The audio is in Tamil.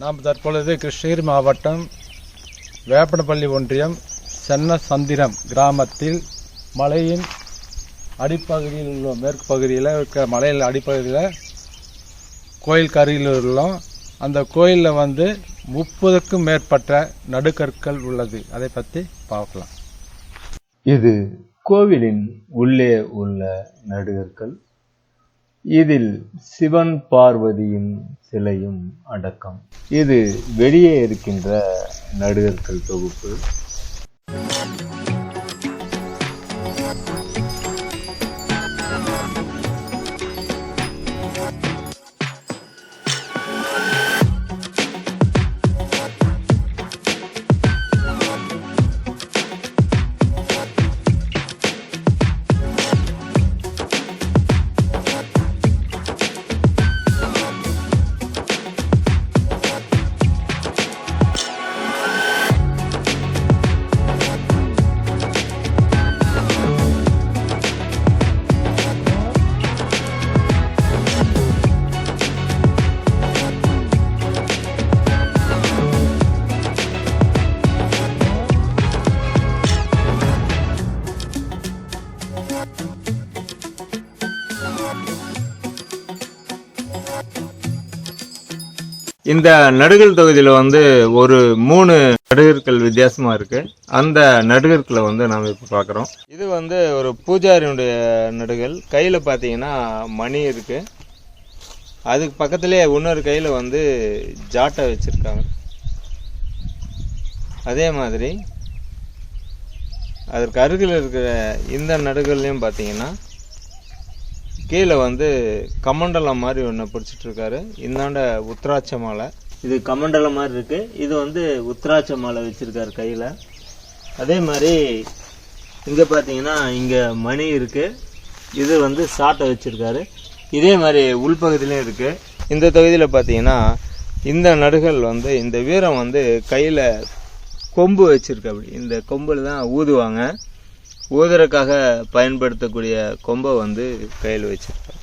நாம் தற்பொழுது கிருஷ்ணகிரி மாவட்டம் வேப்பனப்பள்ளி ஒன்றியம் சென்னசந்திரம் கிராமத்தில் மலையின் அடிப்பகுதியில் உள்ள மேற்கு பகுதியில் இருக்கிற மலையில் அடிப்பகுதியில் கோயில் கருகில் உள்ளோம். அந்த கோயிலில் வந்து முப்பதுக்கும் மேற்பட்ட நடுக்கற்கள் உள்ளது. அதை பற்றி பார்க்கலாம். இது கோவிலின் உள்ளே உள்ள நடுகற்கள் இதில் சிவன் பார்வதியின் சிலையும் அடக்கம். இது வெளியே இருக்கின்ற நடுகர்கள் தொகுப்பு. இந்த நடுகல் தொகுதியில் வந்து ஒரு மூணு நடுகர்கள் வித்தியாசமா இருக்கு. அந்த நடுகர்களை வந்து நாம் இப்போ பார்க்குறோம். இது வந்து ஒரு பூஜாரியுடைய நடுகள் கையில் பார்த்தீங்கன்னா மணி இருக்கு. அதுக்கு பக்கத்திலே இன்னொரு கையில் வந்து ஜாட்டை வச்சிருக்காங்க. அதே மாதிரி அதற்கு அருகில் இருக்கிற இந்த நடுகள்லையும் பார்த்தீங்கன்னா கீழே வந்து கமண்டலம் மாதிரி ஒன்று பிடிச்சிட்ருக்காரு. இந்தாண்ட உத்ராட்ச மாலை. இது கமண்டலம் மாதிரி இருக்குது இது வந்து உத்ராட்ச மாலை வச்சுருக்காரு கையில். அதே மாதிரி இங்கே பார்த்தீங்கன்னா இங்கே மணி இருக்குது இது வந்து சாட்டை வச்சுருக்காரு. இதே மாதிரி உள்பகுதியிலையும் இருக்குது இந்த தொகுதியில் பார்த்தீங்கன்னா இந்த நடுகள் வந்து இந்த வீரம் வந்து கையில் கொம்பு வச்சுருக்கப்படி இந்த கொம்பில் தான் ஊதுவாங்க. ஊதுறதுக்காக பயன்படுத்தக்கூடிய கொம்பை வந்து கையில் வச்சுருக்காங்க